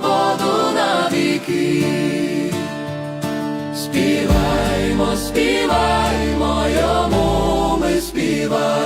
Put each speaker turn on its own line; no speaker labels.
свободу навіки. Співаймо, співаймо, йому ми співаємо.